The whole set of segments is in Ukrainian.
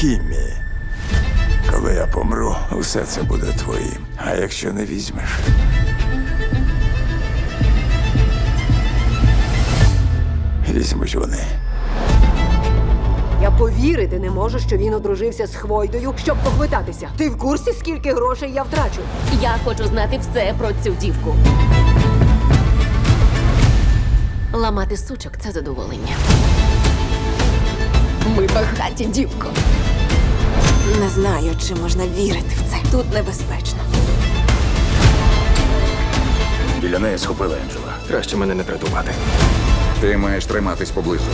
Кіммі. Коли я помру, усе це буде твоїм. А якщо не візьмеш. Візьмуть вони. Я повірити не можу, що він одружився з Хвойдою, щоб поквитатися. Ти в курсі, скільки грошей я втрачу? Я хочу знати все про цю дівку. Ламати сучок це задоволення. Ми багаті, дівко. Не знаю, чи можна вірити в це. Тут небезпечно. Біля неї схопила Енджела. Краще мене не тратувати. Ти маєш триматись поблизу.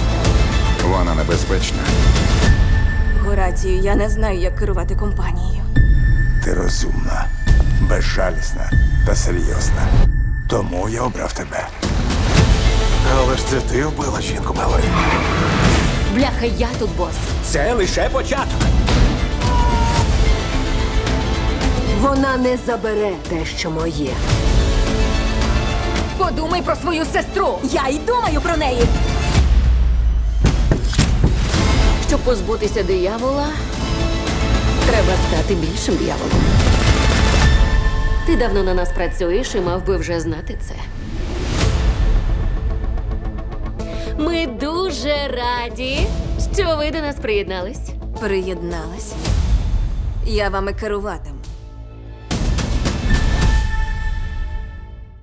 Вона небезпечна. Горацію, я не знаю, як керувати компанією. Ти розумна, безжалісна та серйозна. Тому я обрав тебе. Але ж це ти вбила жінку малої. Бляха, я тут бос. Це лише початок. Вона не забере те, що моє. Подумай про свою сестру. Я й думаю про неї. Щоб позбутися диявола, треба стати більшим дияволом. Ти давно на нас працюєш і мав би вже знати це. Ми дуже раді, що ви до нас приєднались. Приєдналась. Я вами керуватиму.